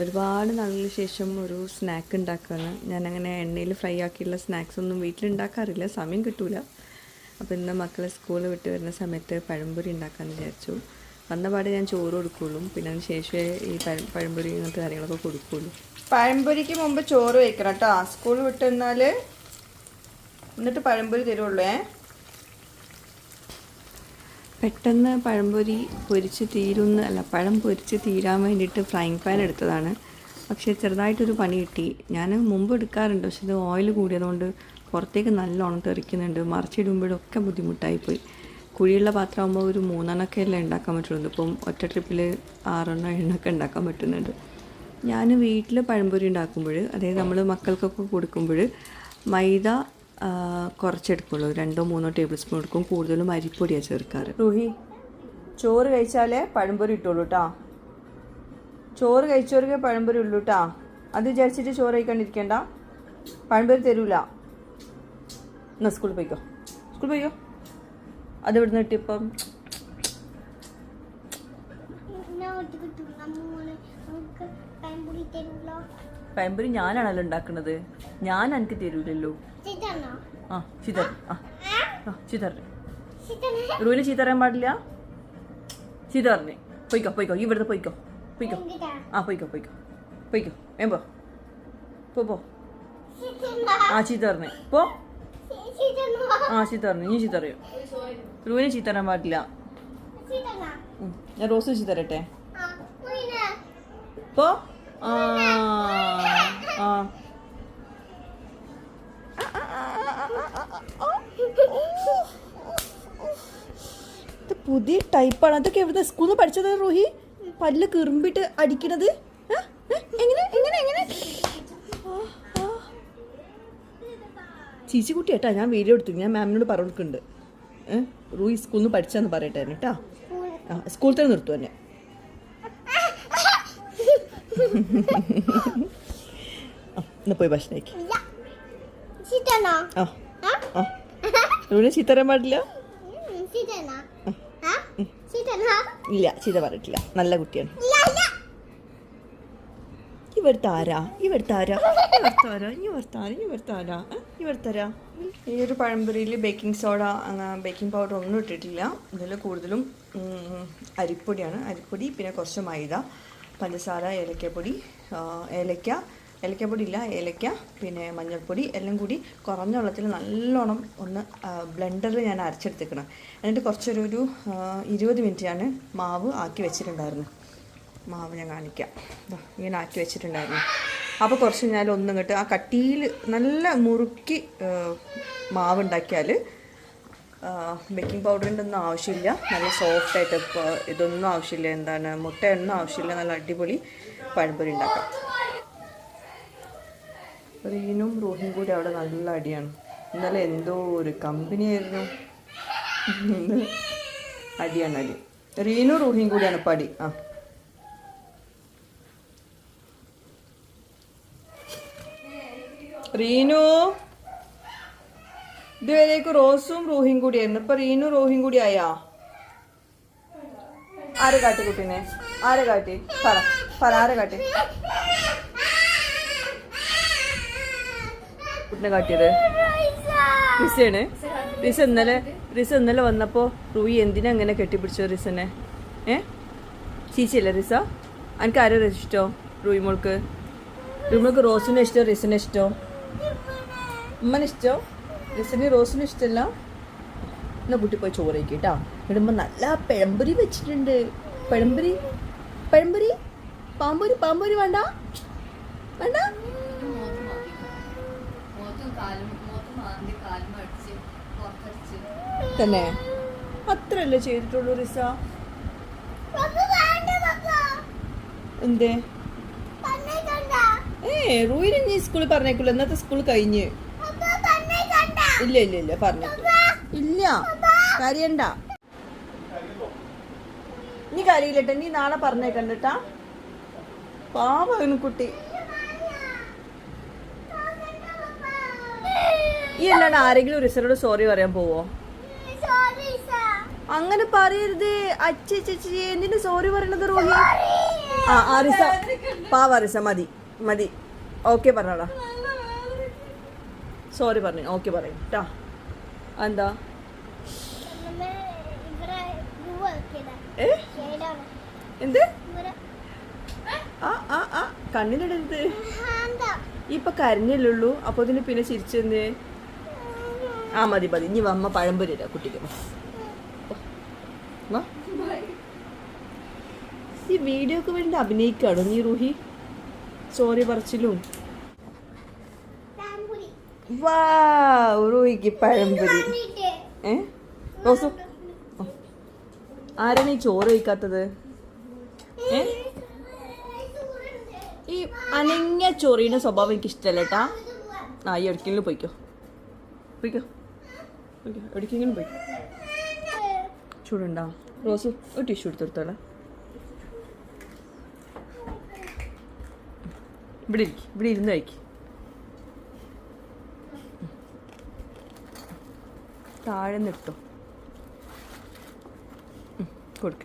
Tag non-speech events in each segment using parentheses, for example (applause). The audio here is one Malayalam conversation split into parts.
ഒരുപാട് നാളിന് ശേഷം ഒരു സ്നാക്ക് ഉണ്ടാക്കുകയാണ് ഞാനങ്ങനെ എണ്ണയിൽ ഫ്രൈ ആക്കിയുള്ള സ്നാക്സ് ഒന്നും വീട്ടിലുണ്ടാക്കാറില്ല. സമയം കിട്ടൂല. അപ്പോൾ ഇന്ന് മക്കളെ സ്കൂൾ വിട്ട് വരുന്ന സമയത്ത് പഴംപൊരി ഉണ്ടാക്കാമെന്ന് വിചാരിച്ചു. വന്നപാടെ ഞാൻ ചോറ് കൊടുക്കുള്ളൂ. പിന്നെ അതിന് ശേഷമേ ഈ പഴം പഴംപൊരി ഇങ്ങനത്തെ കാര്യങ്ങളൊക്കെ കൊടുക്കുള്ളൂ. പഴംപൊരിക്ക് മുമ്പ് ചോറ് വയ്ക്കണം കേട്ടോ. സ്കൂൾ വിട്ട് വന്നാൽ എന്നിട്ട് പഴംപൊരി തരുള്ളൂ ഏ? പെട്ടെന്ന് പഴംപൊരി പൊരിച്ച് തീരുന്ന അല്ല പഴം പൊരിച്ച് തീരാൻ വേണ്ടിയിട്ട് ഫ്രൈങ് പാൻ എടുത്തതാണ്. പക്ഷേ ചെറുതായിട്ടൊരു പണി കിട്ടി. ഞാൻ മുമ്പ് എടുക്കാറുണ്ട് പക്ഷെ ഇത് ഓയിൽ കൂടിയതുകൊണ്ട് പുറത്തേക്ക് നല്ലോണം തെറിക്കുന്നുണ്ട് മറിച്ചിടുമ്പോഴൊക്കെ ബുദ്ധിമുട്ടായിപ്പോയി. കുഴിയുള്ള പാത്രമാകുമ്പോൾ ഒരു മൂന്നെണ്ണമൊക്കെ അല്ലേ ഉണ്ടാക്കാൻ പറ്റുള്ളൂ. ഇപ്പം ഒറ്റ ട്രിപ്പിൽ ആറെണ്ണം എണ്ണൊക്കെ ഉണ്ടാക്കാൻ പറ്റുന്നുണ്ട്. ഞാൻ വീട്ടിൽ പഴംപൊരി ഉണ്ടാക്കുമ്പോൾ അതായത് നമ്മൾ മക്കൾക്കൊക്കെ കൊടുക്കുമ്പോൾ മൈദ കുറച്ചെടുക്കുള്ളൂ. രണ്ടോ മൂന്നോ ടേബിൾ സ്പൂൺ എടുക്കും. കൂടുതലും അരിപ്പൊടിയാണ് ചേർക്കാറ്. റൂഹി ചോറ് കഴിച്ചാലേ പഴംപൊരി ഇട്ടുള്ളൂ കേട്ടോ ചോറ് കഴിച്ചവർക്ക് പഴംപൊരി ഉള്ളൂ കേട്ടോ അത് വിചാരിച്ചിട്ട് ചോറ് കഴിക്കാണ്ടിരിക്കണ്ട. പഴംപൊരി തരൂല. എന്നാ സ്കൂളിൽ പോയിക്കോ. സ്കൂളിൽ പോയിക്കോ. അത് ഇവിടുന്ന് ഇട്ടിപ്പം പഴംപൊരി ഞാനാണല്ലോ ഉണ്ടാക്കുന്നത് ഞാൻ എനിക്ക് തരൂലല്ലോ. ആ ചിതർ ആ. ചിതർ റൂവിന് ചീത്ത അറിയാൻ പാടില്ല? ചീത്തറിനെ. പൊയ്ക്കോ പൊയ്ക്കോ ഇവിടുത്തെ പൊയ്ക്കോ പൊയ്ക്കോ. ആ പൊയ്ക്കോ പൊയ്ക്കോ പൊയ്ക്കോ വേം പോ. ആ ചീത്തറിനെ. പോ. ആ ചീത്ത പറഞ്ഞു നീ ചീത്ത അറിയോ റൂവിന് ചീത്ത അറിയാൻ പാടില്ല. ഞാൻ റോസ് ചീത്ത തരട്ടെ? പോ. ആ ആ. ഇത് പുതിയ ടൈപ്പാണ് അതൊക്കെ എവിടെ സ്കൂളിൽ നിന്ന് പഠിച്ചത് റോഹി? പല്ല് കിറുമ്പിട്ട് അടിക്കണത്? എങ്ങനെ? എങ്ങനെ? എങ്ങനെ. ചീച്ചി കുട്ടി കേട്ടാ ഞാൻ വീഡിയോ എടുത്തു. ഞാൻ മാമിനോട് പറഞ്ഞു കൊടുക്കുന്നുണ്ട് റൂയി റൂഹി സ്കൂളിൽ നിന്ന് പഠിച്ചാന്ന് പറയട്ടെ കേട്ടാ. ആ സ്കൂളിൽ തന്നെ നിർത്തു തന്നെ എന്നാ പോയി ഭക്ഷണം കഴിക്ക്. ആ. റൂഹിനെ ചീത്ത പറയാൻ പാടില്ല? ഇല്ല ചീത്ത പറഞ്ഞിട്ടില്ല നല്ല കുട്ടിയാണ്. ആരാ? ഇവിടുത്തെ ആരാ? ഇവിടുത്തെ ആരാ? (laughs) ഇവിടുത്തെ ആരാ? ഏ? ഈ ഒരു പഴംപൊരിയിൽ ബേക്കിംഗ് സോഡ ബേക്കിംഗ് പൗഡർ ഒന്നും ഇട്ടിട്ടില്ല. ഇതിൽ കൂടുതലും അരിപ്പൊടിയാണ്. അരിപ്പൊടി പിന്നെ കുറച്ച് മൈദ പഞ്ചസാര ഏലക്കപ്പൊടി ഏലക്ക ഏലക്കപ്പൊടി ഇല്ല ഏലക്ക പിന്നെ മഞ്ഞൾപ്പൊടി എല്ലാം കൂടി കുറഞ്ഞ വെള്ളത്തിൽ നല്ലോണം ഒന്ന് ബ്ലെൻഡറിൽ ഞാൻ അരച്ചെടുത്തേക്കണം. എന്നിട്ട് കുറച്ചൊരു ഒരു ഇരുപത് മിനിറ്റ് ഞാൻ മാവ് ആക്കി വെച്ചിട്ടുണ്ടായിരുന്നു. മാവ് ഞാൻ കാണിക്കാം. ഇങ്ങനെ ആക്കി വെച്ചിട്ടുണ്ടായിരുന്നു. അപ്പോൾ കുറച്ച് ഞാൻ ഒന്നും കിട്ടും ആ കട്ടിയിൽ നല്ല മുറുക്കി മാവ് ഉണ്ടാക്കിയാൽ ബേക്കിംഗ് പൗഡറിന്റെ ഒന്നും ആവശ്യമില്ല. നല്ല സോഫ്റ്റായിട്ട് ഇതൊന്നും ആവശ്യമില്ല. എന്താണ് മുട്ടയൊന്നും ആവശ്യമില്ല. നല്ല അടിപൊളി പഴംപൊരി ഉണ്ടാക്കാം. റീനും റൂഹിയും കൂടി അവിടെ നല്ല അടിയാണ്. ഇന്നലെ എന്തോ ഒരു കമ്പനിയായിരുന്നു. ഇന്ന് അടിയാണ് അടി. റീനു റൂഹിയും കൂടിയാണ് ഇപ്പം അടി. ആ. റീനു? ഇതുവരേക്ക് റോസും റൂഹിയും കൂടിയായിരുന്നു. ഇപ്പൊ റീനു റൂഹിയും കൂടി ആയാ? ആരെ കാട്ടി കുട്ടീനെ? ആരെ കാട്ടി? പറ. പറ ആരെ കാട്ടി? കുട്ടിനെ കാട്ടിയത്? റിസയാണ്. റിസ ഇന്നലെ റിസ ഇന്നലെ വന്നപ്പോ റൂയി എന്തിനാ അങ്ങനെ കെട്ടിപ്പിടിച്ചോ റിസനെ? ഏ? ചീച്ചിയല്ലേ റിസ? എനിക്ക് ആരും ഇഷ്ടോ? റൂയി മോൾക്ക് റൂയി മോൾക്ക് റോസിനെ ഇഷ്ടോ റിസിനെ ഇഷ്ടോ? ഉമ്മനെ ഇഷ്ടോ? റിസിന് റോസിന് ഇഷ്ടമല്ല എന്നാ കുട്ടി പോയി ചോറ് കഴിക്കും കേട്ടോ നല്ല പഴംപൊരി വെച്ചിട്ടുണ്ട്. പഴംപൊരി? പഴംപൊരി? പാമ്പൊരി പാമ്പൊരി വേണ്ട. വേണ്ട? തന്നെ? അത്രല്ലേ ചെയ്തിട്ടുള്ളൂ റിസ? എന്തേ? ഏ റൂയിനെ നീ സ്കൂളിൽ പറഞ്ഞേക്കുള്ളൂ ഇന്നത്തെ സ്കൂൾ കഴിഞ്ഞ്. ഇല്ല ഇല്ല ഇല്ല പറഞ്ഞു ഇല്ല. കാര്യണ്ട. നീ കരയില്ലട്ടെ നീ നാളെ പറഞ്ഞേക്കണ്ടട്ടാ പാവ കുട്ടി. ഈ അല്ലാണ്ട് ആരെങ്കിലും റിസറോട് സോറി പറയാൻ പോവോ? അങ്ങനെ പറയരുത്. അച്ഛ ചേച്ചി എന്തിനു സോറി പറയണത് റോഹി? ആ ആറിസ പാവ ആറിസ മതി മതി. ഓക്കെ പറഞ്ഞോടാ. സോറി പറഞ്ഞു ഓക്കെ പറയും ട്ടാ. എന്താ. എന്ത് ആ ആ ആ കണ്ണിലിടരുത്. ഇപ്പൊ കരഞ്ഞല്ലുള്ളൂ അപ്പൊ ഇതിന് പിന്നെ ചിരിച്ചെന്തേ? ആ മതി മതി. ഇനി അമ്മ പഴംപൊരി തരാം കുട്ടിക്ക്. വാ. ഈ വീഡിയോക്ക് വേണ്ടി അഭിനയിക്കാണോ നീ റൂഹി? സോറി പറച്ചിലും. വാഹിക്ക് വാ റൂഹിക്ക് പഴംപൊരി. ഏ? റോസു. ആരാണ് ഈ ചോറ് കഴിക്കാത്തത്? ഏ? ഈ അനങ്ങിയ ചൊറിയുടെ സ്വഭാവം എനിക്ക് ഇഷ്ടമല്ല കേട്ടാ ആ ഈ പോയിക്കോ പോയിക്കോ. പോയിക്കോ. എവിടേക്കെങ്കിലും പോയി. ചൂടുണ്ടോ? റോസ് ഒരു ടിഷ്യൂ എടുത്തെടുത്തോളെ ഇവിടെ ഇരിക്കും ഇവിടെ ഇരുന്ന് കഴിക്കും. താഴെ നിട്ടോ കൊടുക്ക.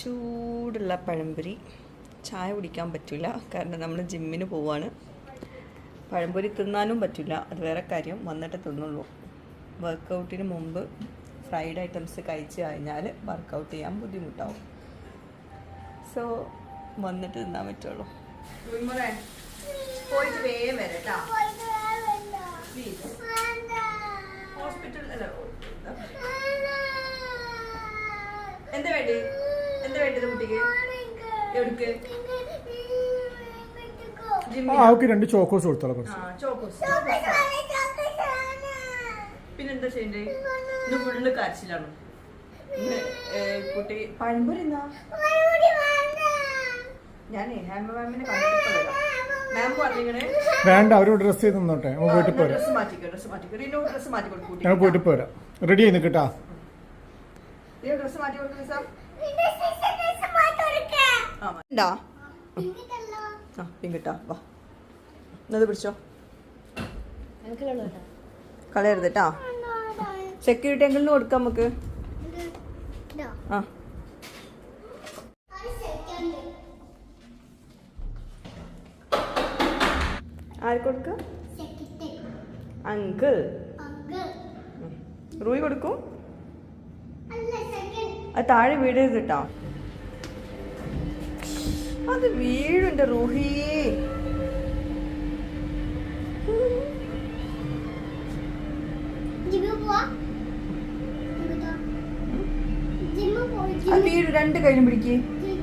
ചൂടുള്ള പഴംപൊരി. ചായ കുടിക്കാൻ പറ്റില്ല കാരണം നമ്മൾ ജിമ്മിന് പോവാണ്. പഴംപൊരി തിന്നാനും പറ്റില്ല. അത് വേറെ കാര്യം. വന്നിട്ട് തിന്നുള്ളൂ. വർക്കൗട്ടിന് മുമ്പ് ഫ്രൈഡ് ഐറ്റംസ് കഴിച്ച് കഴിഞ്ഞാൽ വർക്കൗട്ട് ചെയ്യാൻ ബുദ്ധിമുട്ടാവും. സോ വന്നിട്ട് തിന്നാൻ പറ്റുള്ളൂ. പോയിട്ട് വേഗം വരട്ടാ. എന്താ വേണ്ടി? എന്താ വേണ്ടത് കുട്ടിക്ക്? എവിടേക്ക്. ആ ജിമ്മിൽ രണ്ട് ചോക്കോസ് കൊടുത്തോളാം കുറച്ച്. ചോക്കോസ്. പിന്നെന്താ ചെയ്യണ്ടേ? ഇന്ന് ഫുള്ള് കുട്ടി പഴംപൊരി എന്നാ. ഞാനേ ഹാമ മാമിനെ മാം പറഞ്ഞിങ്ങനെ വേണ്ട അവരോട് ഡ്രസ്സ് ചെയ്ത് നിന്നോട്ടെ. നമ്മൾ പോയിട്ട് പോരാ. ഡ്രസ് മാറ്റിക്കോ ഡ്രസ് മാറ്റിക്കോ. റിനോ ഡ്രസ് മാറ്റി കൊടുക്കും ഞങ്ങൾ പോയിട്ട് പോരാ. റെഡി ആയി നിൽക്കട്ടാ റിനോ ഡ്രസ് മാറ്റി കൊടുക്കാം സാർ ആ പിങ്കിട്ടാ വാ എന്നത് പിടിച്ചോ കളയരുത് കേട്ടാ. സെക്യൂരിറ്റി എങ്കിലും കൊടുക്കാം നമുക്ക് ആ. ആർക്ക്. അങ്കിൾ. റൂയി കൊടുക്കും. അത് താഴെ വീടരുത് കേട്ടോ അത് വീഴുണ്ട് പോയി. അത് വീഴും രണ്ട് കയ്യിലും പിടിക്ക്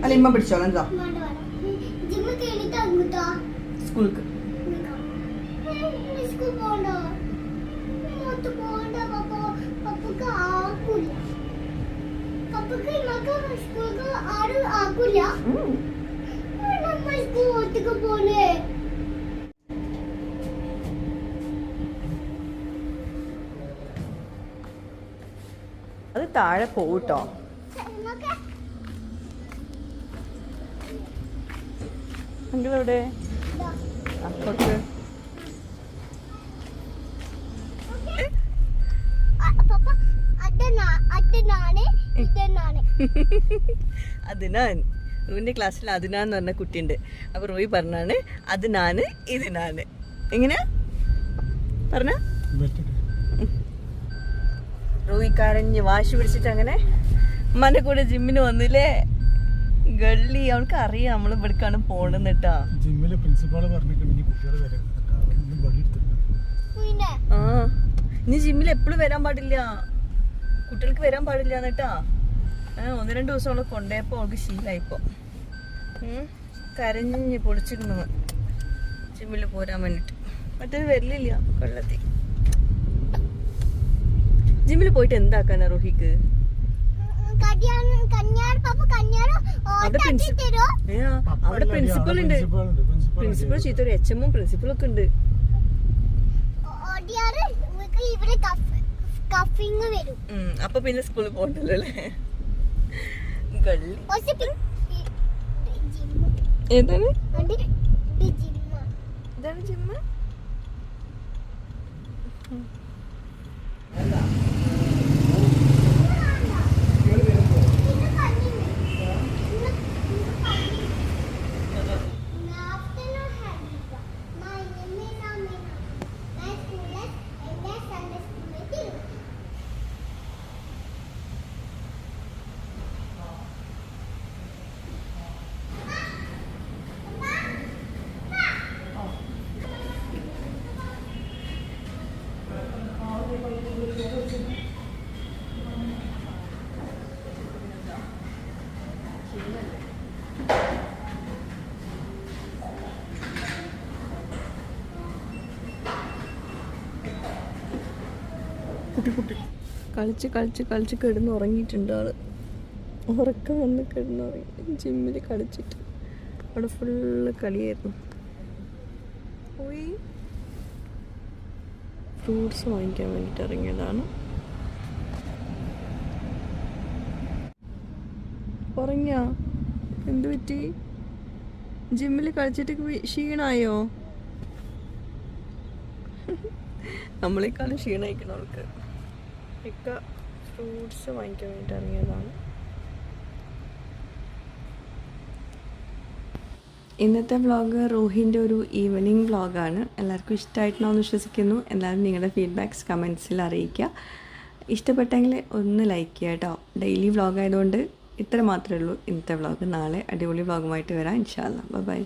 അല്ല ഇമ്മ പിടിച്ചോളാം എന്താ. സ്കൂൾക്ക്. പപ്പക്ക് സ്കൂൾക്ക് ആരും ആക്കൂല. നമ്മൾ സ്കൂൾ ഒറ്റയ്ക്ക് പോലെ അത് താഴെ പോട്ടോ നമുക്ക് അങ്കിൾ എവിടെ ഇതാ. ആ, കൊടുക്ക്. അ- പപ്പ (laughs) അത് നാ- അത് നാണ് ഇത് നാണ് അതിനാൻ റൂവിന്റെ ക്ലാസ്സിൽ അതിനാന്ന് പറഞ്ഞ കുട്ടിയുണ്ട്. അപ്പോൾ റോയി പറഞ്ഞാണ് അത് നാന് ഇത് നാന്. എങ്ങനെ പറഞ്ഞ? റോയി കരഞ്ഞ് വാശി പിടിച്ചിട്ട് അങ്ങനെ ഉമ്മാന്റെ കൂടെ ജിമ്മിന് വന്നില്ലേ? ഗള്ളി അവൾക്ക് അറിയാം നമ്മൾ ഇവിടേക്കാണ് പോണെന്ന് കേട്ടാ. ജിമ്മിലെ പ്രിൻസിപ്പാൾ കുട്ടികൾ ആ ഇനി ജിമ്മിൽ എപ്പോഴും വരാൻ പാടില്ല. കുട്ടികൾക്ക് വരാൻ പാടില്ല എന്നിട്ടാ ഒന്ന് രണ്ട് ദിവസം അവൾ കൊണ്ടുപോയപ്പോൾ അവൾക്ക് ശീലമായിപ്പോ കരഞ്ഞ് പൊളിച്ചിരുന്നു ജിമ്മിൽ പോരാൻ വേണ്ടിട്ട്. മറ്റേ വരില്ല കൊള്ളത്തി ജിമ്മിൽ പോയിട്ട് എന്താക്കാനാ റോഹിക്ക്? അവിടെ പ്രിൻസിപ്പൾ ഏ, അവിടെ പ്രിൻസിപ്പൽ ഉണ്ട്. പ്രിൻസിപ്പൽ ചീത്ത ഒരു എച്ച് എമ്മും പ്രിൻസിപ്പലൊക്കെ ഉണ്ട്. ഓടിയാറ് ഇവർക്ക് ഇവിടെ കഫിങ് വരും. ഉം, അപ്പൊ പിന്നെ സ്കൂളിൽ പോകണ്ടല്ലോ അല്ലേ? ജിമ്മ് ഏതാണ്? ഇതാണ് ജിമ്മ് കുട്ടി കളിച്ച് കളിച്ച് കളിച്ച് കിടന്ന് ഉറങ്ങിയിട്ടുണ്ട് ആൾ. ഉറക്കം വന്ന് കിടന്നുറങ്ങി. ജിമ്മിൽ കളിച്ചിട്ട്. അവിടെ ഫുള്ള് കളിയായിരുന്നു. പോയി. ഫ്രൂട്ട്സ് വാങ്ങിക്കാൻ വേണ്ടിയിട്ട് ഇറങ്ങിയതാണ്. ഉറങ്ങിയ? എന്ത് പറ്റി? ജിമ്മിൽ കളിച്ചിട്ട് ക്ഷീണായോ? നമ്മളെക്കാളും ക്ഷീണയിക്കണം അവൾക്ക്. ഇക്ക ഫ്രൂട്ട്സ് വാങ്ങിക്കാൻ വേണ്ടി ഇറങ്ങിയതാണ്. ഇന്നത്തെ വ്ളോഗ് റൂഹിന്റെ ഒരു ഈവനിങ് വ്ളോഗാണ്. എല്ലാവർക്കും ഇഷ്ടമായിട്ടുണ്ടാവും വിശ്വസിക്കുന്നു. എല്ലാവരും നിങ്ങളുടെ ഫീഡ്ബാക്ക്സ് കമൻസിൽ അറിയിക്കുക. ഇഷ്ടപ്പെട്ടെങ്കിൽ ഒന്ന് ലൈക്ക് ചെയ്യുക കേട്ടോ. ഡെയിലി വ്ളോഗ് ആയതുകൊണ്ട് ഇത്ര മാത്രമേ ഉള്ളൂ ഇന്നത്തെ വ്ളോഗ്. നാളെ അടിപൊളി വ്ളോഗുമായിട്ട് വരാം. ഇൻഷാല്ല ബൈ.